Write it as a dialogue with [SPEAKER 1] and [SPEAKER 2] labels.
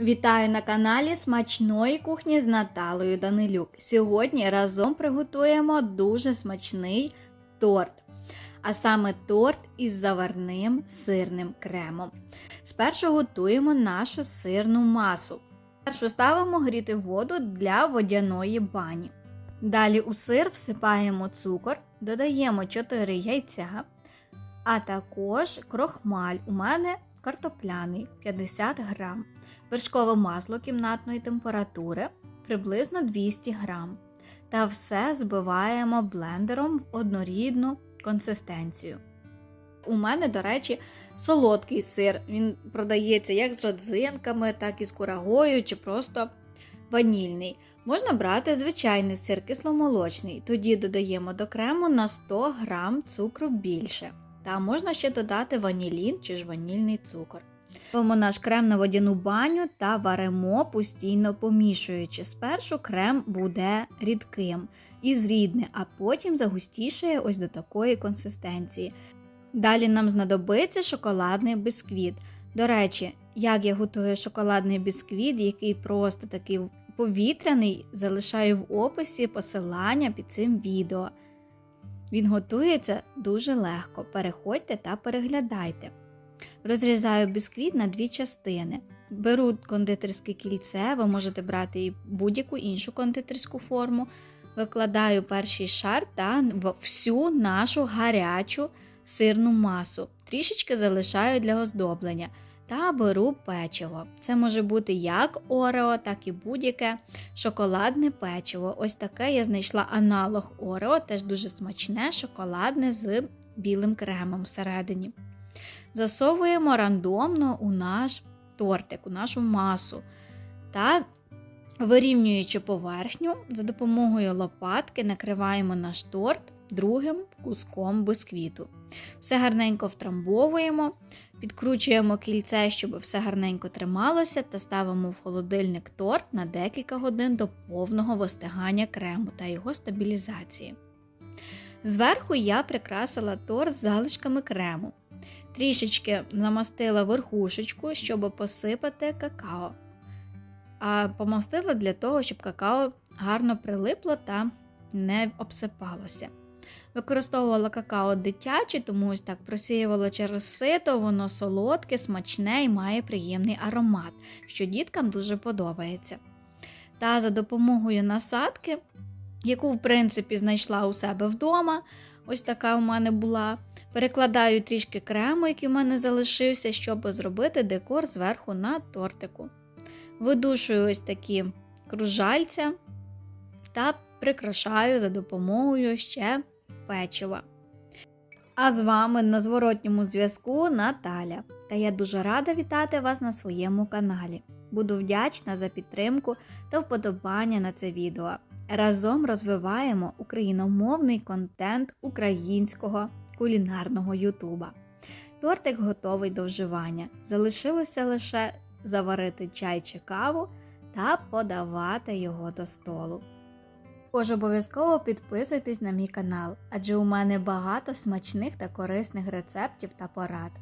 [SPEAKER 1] Вітаю на каналі Смачної кухні з Наталою Данилюк. Сьогодні разом приготуємо дуже смачний торт, а саме торт із заварним сирним кремом. Спершу готуємо нашу сирну масу. Спершу ставимо гріти воду для водяної бані. Далі у сир всипаємо цукор, додаємо 4 яйця, а також крохмаль. У мене картопляний 50 грам вершкове масло кімнатної температури приблизно 200 грам. Та все збиваємо блендером в однорідну консистенцію. У мене, до речі, солодкий сир. Він продається як з родзинками, так і з курагою, чи просто ванільний. Можна брати звичайний сир кисломолочний, тоді додаємо до крему на 100 грам цукру більше. Та можна ще додати ванілін чи ж ванільний цукор. Ставимо наш крем на водяну баню та варимо постійно помішуючи. Спершу крем буде рідким і зрідне, а потім загустішає ось до такої консистенції. Далі нам знадобиться шоколадний бісквіт. До речі, як я готую шоколадний бісквіт, який просто такий повітряний, залишаю в описі посилання під цим відео. Він готується дуже легко. Переходьте та переглядайте. Розрізаю бісквіт на дві частини. Беру кондитерське кільце, ви можете брати і будь-яку іншу кондитерську форму. Викладаю перший шар та всю нашу гарячу сирну масу. Трішечки залишаю для оздоблення. Та беру печиво. Це може бути як Орео, так і будь-яке шоколадне печиво. Ось таке я знайшла аналог Орео, теж дуже смачне, шоколадне з білим кремом всередині засовуємо рандомно у наш тортик, у нашу масу. Та вирівнюючи поверхню, за допомогою лопатки накриваємо наш торт другим куском бисквіту. Все гарненько втрамбовуємо, підкручуємо кільце, щоб все гарненько трималося, та ставимо в холодильник торт на декілька годин до повного вистигання крему та його стабілізації. Зверху я прикрасила торт з залишками крему. Трішечки намастила верхушечку, щоб посипати какао. А помастила для того, щоб какао гарно прилипло та не обсипалося. Використовувала какао дитяче, тому ось так просіювала через сито, воно солодке, смачне і має приємний аромат, що діткам дуже подобається. Та за допомогою насадки, яку, в принципі, знайшла у себе вдома, ось така у мене була. Перекладаю трішки крему, який в мене залишився, щоб зробити декор зверху на тортику. Видушую ось такі кружальця та прикрашаю за допомогою ще печива. А з вами на зворотньому зв'язку Наталя. Та я дуже рада вітати вас на своєму каналі. Буду вдячна за підтримку та вподобання на це відео. Разом розвиваємо україномовний контент українського кулінарного Ютуба. Тортик готовий до вживання. Залишилося лише заварити чай чи каву та подавати його до столу. Тож обов'язково підписуйтесь на мій канал, адже у мене багато смачних та корисних рецептів та порад.